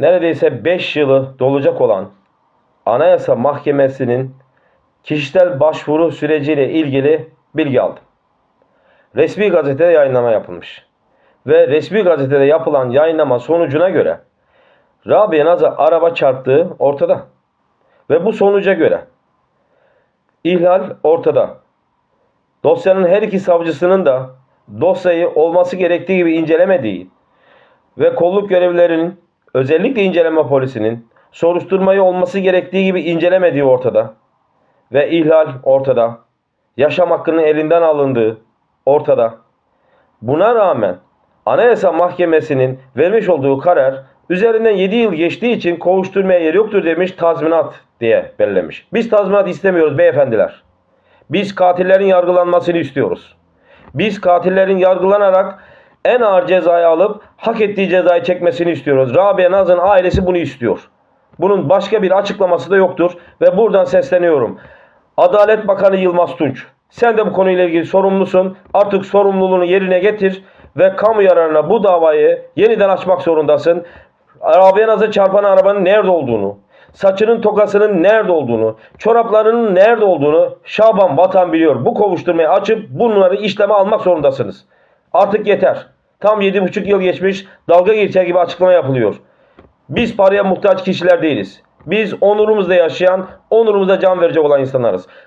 neredeyse 5 yılı dolacak olan Anayasa Mahkemesi'nin kişisel başvuru süreciyle ilgili bilgi aldım. Resmi gazetede yayınlama yapılmış. Ve resmi gazetede yapılan yayınlama sonucuna göre Rabia Naz'a araba çarptığı ortada. Ve bu sonuca göre ihlal ortada. Dosyanın her iki savcısının da dosyayı olması gerektiği gibi incelemediği ve kolluk görevlilerinin özellikle inceleme polisinin soruşturmayı olması gerektiği gibi incelemediği ortada ve ihlal ortada. Yaşam hakkının elinden alındığı ortada. Buna rağmen Anayasa Mahkemesi'nin vermiş olduğu karar üzerinden 7 yıl geçtiği için kovuşturmaya yer yoktur demiş tazminat diye belirlemiş. Biz tazminat istemiyoruz beyefendiler. Biz katillerin yargılanmasını istiyoruz. Biz katillerin yargılanarak en ağır cezayı alıp hak ettiği cezayı çekmesini istiyoruz. Rabia Naz'ın ailesi bunu istiyor. Bunun başka bir açıklaması da yoktur ve buradan sesleniyorum. Adalet Bakanı Yılmaz Tunç, sen de bu konuyla ilgili sorumlusun. Artık sorumluluğunu yerine getir ve kamu yararına bu davayı yeniden açmak zorundasın. Rabia Naz'a çarpan arabanın nerede olduğunu, saçının tokasının nerede olduğunu, çoraplarının nerede olduğunu Şaban Vatan biliyor. Bu kovuşturmayı açıp bunları işleme almak zorundasınız. Artık yeter. Tam 7,5 yıl geçmiş dalga geçer gibi açıklama yapılıyor. Biz paraya muhtaç kişiler değiliz. Biz onurumuzda yaşayan, onurumuza can verecek olan insanlarız.